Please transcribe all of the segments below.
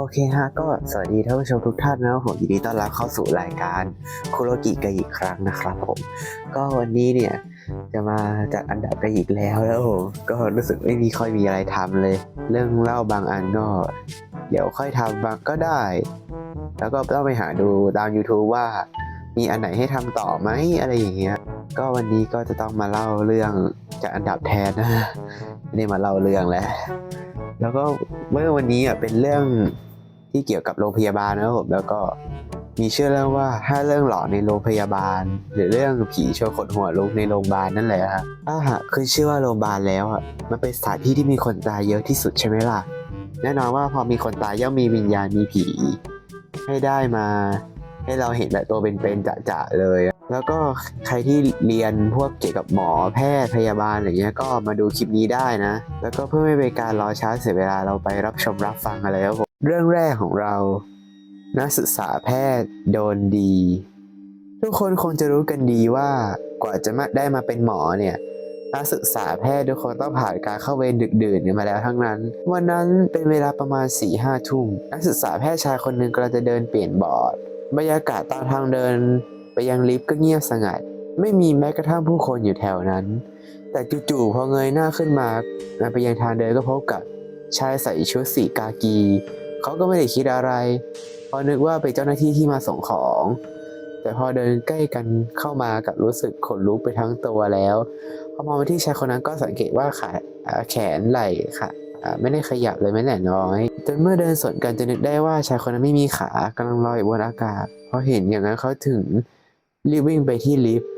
โอเคฮะ ก็สวัสดีท่านผู้ชมทุกท่านนะครับผมยินดีต้อนรับเข้าสู่รายการคุโรกิกันอีกครั้งนะครับผม ก็วันนี้เนี่ยจะมาจัดอันดับกันอีกแล้วแล้วผมก็รู้สึกไม่มีค่อยมีอะไรทำเลย เรื่องเล่าบางอันก็เดี๋ยวค่อยทำบางก็ได้ แล้วก็ต้องไปหาดูตาม YouTube ว่า มีอันไหนให้ทำต่อไหมอะไรอย่างเงี้ยก็วันนี้ก็จะต้องมาเล่าเรื่องจากอันดับแทนนะไม่ได้มาเล่าเรื่องแล้วแล้วก็เมื่อวันนี้อะเป็นเรื่อง ที่เกี่ยวกับโรงพยาบาลนะครับผมแล้วก็มีเชื่อเรื่องว่าถ้าเรื่องหลอนในโรงพยาบาล หรือเรื่องผีชวนขนหัวลุกในโรงพยาบาลนั่นแหละฮะถ้าหากคือชื่อว่าโรงพยาบาลแล้วอะมันเป็นสถานที่ที่มีคนตายเยอะที่สุดใช่ไหมล่ะแน่นอนว่าพอมีคนตายย่อมมีวิญญาณมีผี ให้ได้มา ให้เราเห็นแบบตัวเป็นๆจะๆเลย แล้วก็ใครที่เรียนพวกเกี่ยวกับหมอแพทย์พยาบาลอะไรเงี้ยก็มาดูคลิปนี้ได้นะ แล้วก็เพื่อไม่เป็นการรอช้าเสียเวลาเราไปรับชมรับฟังกันเลยครับผม เรื่องแรกของเรา นักศึกษาแพทย์โดนดี ทุกคนคงจะรู้กันดีว่ากว่าจะมาได้มาเป็นหมอเนี่ยนักศึกษาแพทย์ทุกคนต้องผ่านการเข้าเวรดึกดื่นมาแล้วทั้งนั้น วันนั้นเป็นเวลาประมาณ4ี่ห้าทุ่มนักศึกษาแพทย์ชายคนหนึ่งกำลังจะเดินเปลี่ยนบอร์ดบรรยากาศตามทางเดิน ไปยังลิฟต์ก็เงียบสงัด ไม่มีแม้กระทั่งผู้คนอยู่แถวนั้น แต่จู่ๆพอเงยหน้าขึ้นมาไปยังทางเดินก็พบกับชายใส่ชุดสีกากี เขาก็ไม่ได้คิดอะไรเพราะนึกว่าเป็นเจ้าหน้าที่ที่มาส่งของ แต่พอเดินใกล้กันเข้ามากับรู้สึกขนลุกไปทั้งตัวแล้ว พอมองไปที่ชายคนนั้นก็สังเกตว่าขาอ่าแขนไหล่ค่ะอ่าไม่ได้ขยับเลยแม้แต่น้อย จนเมื่อเดินสวนกันจะนึกได้ว่าชายคนนั้นไม่มีขากำลังลอยอยู่บนอากาศพอเห็นอย่างนั้นเขาถึงรีบวิ่งไปที่ลิฟต์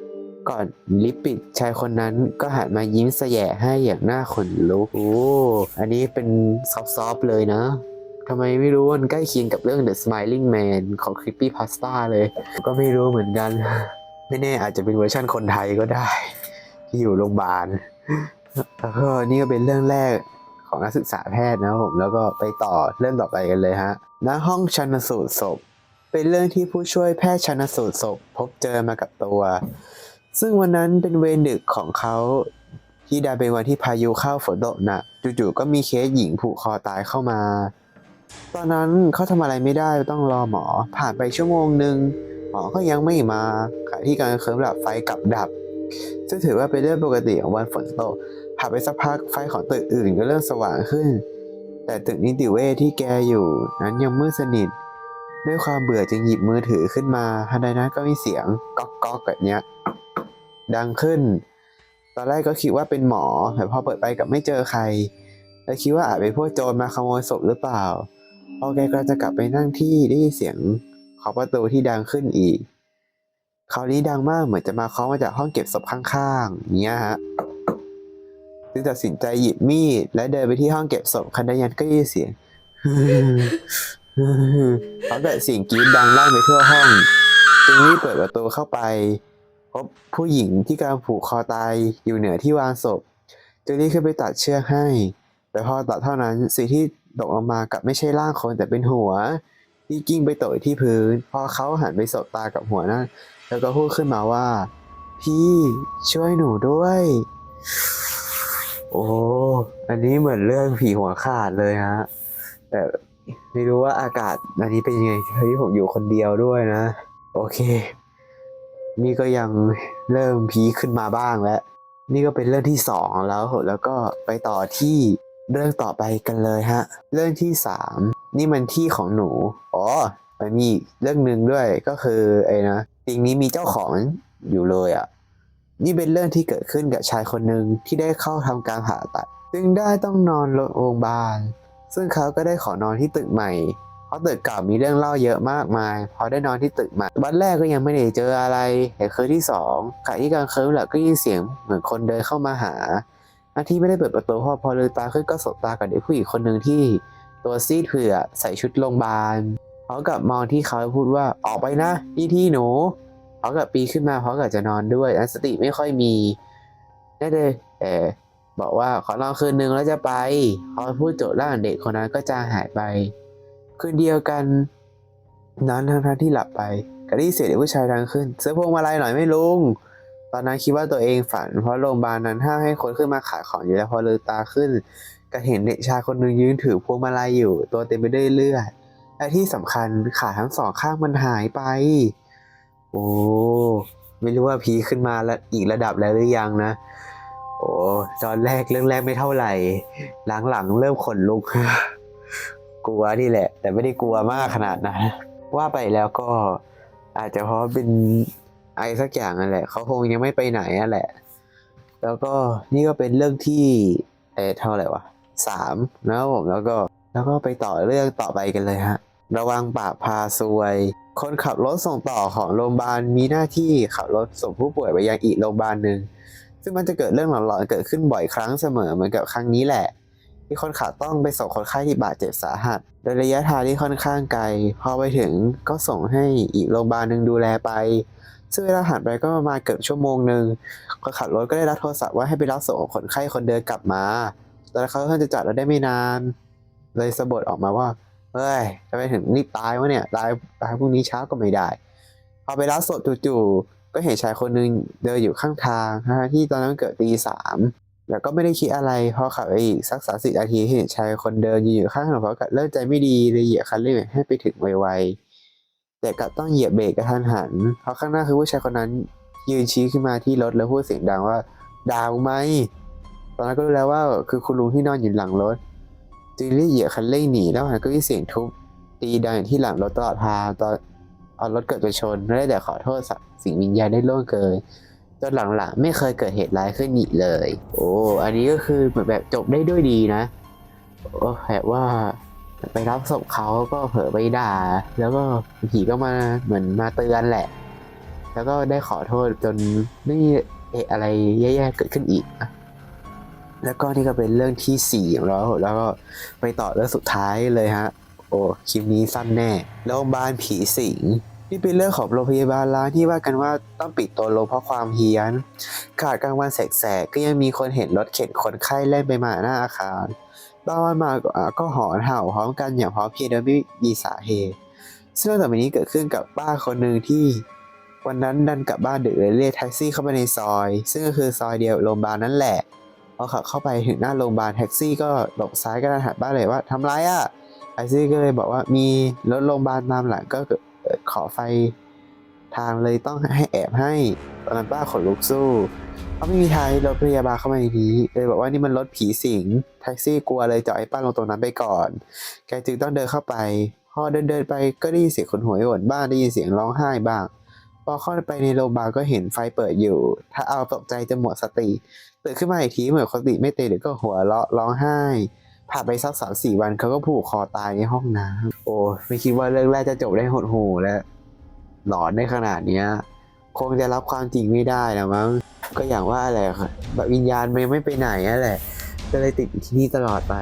ก่อนลิฟต์ปิดชายคนนั้นก็หันมายิ้มแสยะให้อย่างหน้าขนลุกโอ้อันนี้เป็นซอฟต์ๆเลยนะ ทำไมไม่รู้มันใกล้เคียงกับเรื่อง The Smiling Man ของ Creepy Pasta เลย ก็ไม่รู้เหมือนกัน ไม่แน่อาจจะเป็นเวอร์ชั่นคนไทยก็ได้ ที่อยู่โรงพยาบาลแล้วก็นี่ก็เป็นเรื่องแรกของนักศึกษาแพทย์นะผม แล้วก็ไปต่อเรื่องต่อไปกันเลยฮะณห้องชันสูตรศพ เป็นเรื่องที่ผู้ช่วยแพทย์ชันสูตรศพ พบเจอมากับตัว ซึ่งวันนั้นเป็นเวรดึกของเขาที่ดันเป็นวันที่พายุเข้าฝนตกหนักจู่ๆก็มีเคสหญิงผูกคอตายเข้ามา ตอนนั้นเขาทำอะไรไม่ได้ต้องรอหมอ ผ่านไปชั่วโมงหนึ่งหมอก็ยังไม่มาขณะที่การเคลิ้มหลับไฟกลับดับ ซึ่งถือว่าเป็นเรื่องปกติของวันฝนตกผ่านไปสักพักไฟของตึกอื่นก็เริ่มสว่างขึ้น แต่ตึกนิติเวชที่แกอยู่นั้นยังมืดสนิท ด้วยความเบื่อจึงหยิบมือถือขึ้นมาทันใดนั้นก็มีเสียงก๊อกก๊อกแบบเนี้ยดังขึ้น ตอนแรกก็คิดว่าเป็นหมอ แต่พอเปิดไปกับไม่เจอใครแล้วคิดว่าอาจเป็นพวกโจรมาขโมยศพหรือเปล่า พอแกก็จะกลับไปนั่งที่ได้ยินเสียงเคาะประตูที่ดังขึ้นอีก คราวนี้ดังมากเหมือนจะมาเคาะมาจากห้องเก็บศพข้างๆอย่างเงี้ยฮะจึงตัดสินใจหยิบมีดและเดินไปที่ห้องเก็บศพคันดยันก็ได้ยินเสียงเขาเกิดเสียงกรี๊ดดังลั่นไปทั่วห้อง จึงรีบเปิดประตูเข้าไป พบผู้หญิงที่กำลังผูกคอตายอยู่เหนือที่วางศพ จึงรีบขึ้นไปตัดเชือกให้ แต่พอตัดเท่านั้นสิ่งที่ ตกลงมากับไม่ใช่ร่างคนแต่เป็นหัว ที่กิ้งไปตกอยที่พื้น พอเขาหันไปสบตากับหัวนั้นแล้วก็พูดขึ้นมาว่า พี่ช่วยหนูด้วย โอ้อันนี้เหมือนเรื่องผีหัวขาดเลยฮะแต่ไม่รู้ว่าอากาศอันนี้เป็นยังไงเฮ้ยผมอยู่คนเดียวด้วยนะ โอเค นี่ก็ยังเริ่มพีขึ้นมาบ้างแล้ว นี่ก็เป็นเรื่องที่สองแล้วแล้วก็ไปต่อที่ เรื่องต่อไปกันเลยฮะ เรื่องที่สามนี่มันที่ของหนู อ๋อมันมีเรื่องหนึ่งด้วยก็คือไอ้นะสิ่งนี้มีเจ้าของอยู่เลยอะ่ะ นี่เป็นเรื่องที่เกิดขึ้นกับชายคนหนึ่งที่ได้เข้าทำการผ่าตัดจึงได้ต้องนอนโรงพยาบาล ซึ่งเขาก็ได้ขอนอนที่ตึกใหม่ เพราะตึกเก่ามีเรื่องเล่าเยอะมากมาย พอได้นอนที่ตึกใหม่ วันแรกก็ยังไม่ได้เจออะไรแต่คืนที่สองขณะที่กลางคืนหลับก็ยินเสียงเหมือนคนเดินเข้ามาหา อาที่ไม่ได้เปิดประตูพองพอลืมตาขึ้นก็สบตากับเด็กผู้หญิงคนหนึ่งที่ ตัวซีดเผื่อใส่ชุดโรงพยาบาลเขากับมองที่เขาพูดว่าออกไปนะนี่ที่หนูเขากับปีขึ้นมาเพราะกับจะนอนด้วยอันสติไม่ค่อยมีได้เลยเออบอกว่าขอนอนคืนนึงแล้วจะไปพอพูดจบร่างเด็กคนนั้นก็จางหายไปคืนเดียวกันนั้นทั้งทั้งที่หลับไปก็ได้เสียงเด็กผู้ชายดังขึ้นซื้อพวงมาลัยหน่อยไม่ลุง ตอนนั้นคิดว่าตัวเองฝัน เพราะโรงพยาบาลนั้นห้ามให้คนขึ้นมาขายของอยู่แล้วพอลืมตาขึ้น ก็เห็นเด็กชายคนหนึ่งยืนถือพวงมาลัยอยู่ ตัวเต็มไปด้วยเลือดและที่สำคัญขาทั้งสองข้างมันหายไป โอ้ไม่รู้ว่าพีขึ้นมาล้วอีกระดับแล้วหรือยังนะ โอ้ตอนแรกเรื่องแรกไม่เท่าไหร่ หลังๆเริ่มขนลุก กลัวนี่แหละ แต่ไม่ได้กลัวมากขนาดนั้นว่าไปแล้วก็อาจจะเพราะเป็น ไอสักอย่างนั่นแหละเขาคงยังไม่ไปไหนนั่นแหละ แล้วก็นี่ก็เป็นเรื่องที่เอเท่าไหร่วะสามนะครับผมแล้วก็แล้วก็ไปต่อเรื่องต่อไปกันเลยฮะ ระวังปากพาซวย คนขับรถส่งต่อของโรงพยาบาลมีหน้าที่ขับรถส่งผู้ป่วยไปยังอีกโรงพยาบาลหนึ่งซึ่งมันจะเกิดเรื่องหลอนๆเกิดขึ้นบ่อยครั้งเสมอเหมือนกับครั้งนี้แหละ ที่คนขับต้องไปส่งคนไข้ที่บาดเจ็บสาหัส โดยระยะทางที่ค่อนข้างไกล พอไปถึงก็ส่งให้อีกโรงพยาบาลหนึ่งดูแลไป ซึ่งเวลาผ่านไปก็ประมาณเกือบชั่วโมงหนึ่งคนขับรถก็ได้รับโทรศัพท์ว่าให้ไปรับส่งคนไข้คนเดินกลับมา ตอนนั้นเขาเพิ่งจะจอดรถได้ไม่นาน เลยสะบัดออกมาว่า เฮ้ยจะไปถึงรีบตายวะเนี่ย ตายตายพรุ่งนี้เช้าก็ไม่ได้ พอไปรับศพจู่ๆ ก็เห็นชายคนหนึ่งเดินอยู่ข้างทางทั้งที่ตอนนั้นเกิดตีสาม แล้วก็ไม่ได้คิดอะไร พอขับไปอีกสักสามสิบนาทีเห็นชายคนเดินยืนอยู่ข้างถนนเพรากัดเริ่มใจไม่ดีเลยเหยียบคันเร่งให้ไปถึงไวๆ แต่กลับต้องเหยียบเบรกกระทันหันเพราะข้างหน้าคือผู้ชายคนนั้นยืนชี้ขึ้นมาที่รถแล้วพูดเสียงดังว่าดากูไหมตอนนั้นก็รู้แล้วว่าคือคุณลุงที่นอนอยู่หลังรถจึงรีบเหยียบคันเร่งหนีแล้วมันก็มีเสียงทุบตีดังอยู่ที่หลังรถตลอดทางตอนเอารถเกิดไปชนและได้แต่ขอโทษสิ่งวิญญาณได้ล่วงเกินจนหลังๆไม่เคยเกิดเหตุร้ายขึ้นอีกเลย โอ้ อันนี้ก็คือเหมือนแบบจบได้ด้วยดีนะ โอ้แบบว่า ไปรับศพเขาก็เผลอไปด่า แล้วก็ผีก็มาเหมือนมาเตือนแหละ แล้วก็ได้ขอโทษจนไม่มีเหตุอะไรแย่ๆเกิดขึ้นอีก แล้วก็นี่ก็เป็นเรื่องที่สี่ของเราแล้วก็ไปต่อเรื่องสุดท้ายเลยฮะ โอ้คลิปนี้สั้นแน่โรงพยาบาลผีสิงนี่เป็นเรื่องของโรงพยาบาลร้างที่ว่ากันว่าต้องปิดตัวลงเพราะความเฮี้ยน ขาดกลางวันแสกๆ ก็ยังมีคนเห็นรถเข็นคนไข้เล่นไปมาหน้าอาคาร บาวันมาก็ก็หอนเห่าพร้อมกันอย่างพร้อมเพรียงโดยไม่มีสาเหตุซึ่งเรื่องต่อไปนี้เกิดขึ้นกับป้าคนหนึ่งที่วันนั้นดันกลับบ้านดึกเลยเรียกแท็กซี่เข้าไปในซอย ซึ่งก็คือซอยเดียวโรงพยาบาลนั่นแหละพอขับเข้าไปถึงหน้าโรงพยาบาลแท็กซี่ก็หลบซ้ายกระหันบ้านเลยว่าทำไรอะแท็กซี่ก็เลยบอกว่ามีรถโรงพยาบาลตามหลังก็ขอไฟทางเลยต้องให้แอบให้ตอนนั้นป้าขนลุกสู้ เพราไม่มีทางรถพยาบาลเข้ามาในนี้เลยบอกว่านี่มันรถผีสิงแท็กซี่กลัวเลยจอดไอ้ป้าลงตรงนั้นไปก่อน แกจึงต้องเดินเข้าไป พอเดินเดินไปก็ได้ยินเสียงคนหัวยหวนบ้างได้ยินเสียงร้องไห้บ้าง พอเข้าไปในโรงพยาบาลก็เห็นไฟเปิดอยู่ ถ้าเอาตกใจจะหมดสติตื่นขึ้นมาอีกทีเหมือนคนสติไม่เตยหรือก็หัวเราะร้องไห้ผ่านไปสักสามสี่วันเขาก็ผูกคอตายในห้องน้ำโอ้ไม่คิดว่าเรื่องแรกจะจบได้หดหูและหลอนได้ขนาดเนี้ย คงจะรับความจริงไม่ได้นะมั้งก็อย่างว่าแหละค่ะแบบวิญญาณมันยังไม่ไปไหนนั่นแหละ ก็เลยติดที่นี่ตลอดไป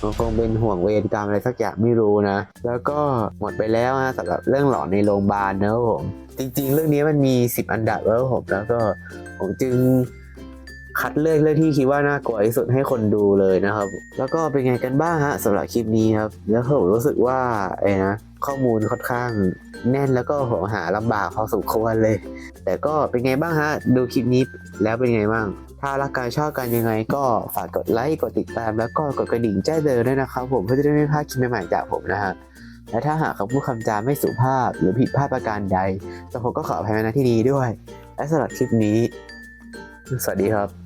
มันคงเป็นห่วงเวรกรรมอะไรสักอย่างไม่รู้นะ แล้วก็หมดไปแล้วนะสำหรับเรื่องหลอนในโรงพยาบาลนะครับผม จริงๆ เรื่องนี้มันมี 10 อันดับแล้วผมแล้วก็ผมจึง คัดเลือกเรื่องที่คิดว่าน่ากลัวที่สุดให้คนดูเลยนะครับ แล้วก็เป็นไงกันบ้างฮะสำหรับคลิปนี้ครับ แล้วผมรู้สึกว่าไอ้นะข้อมูลค่อนข้างแน่นแล้วก็ผมหาลำบากพอสมควรเลย แต่ก็เป็นไงบ้างฮะ ดูคลิปนี้แล้วเป็นไงบ้าง ถ้ารักการชอบกันยังไงก็ฝากกดไลค์กดติดตาม แล้วก็กดกระดิ่งแจ้งเตือนด้วยนะครับผมเพื่อจะได้ไม่พลาดคลิปใหม่ๆจากผมนะฮะและถ้าหากคำพูดคำจาไม่สุภาพหรือผิดพลาดประการใดแต่ผมก็ขออภัยมาณที่นี้ด้วย และสำหรับคลิปนี้ สวัสดีครับ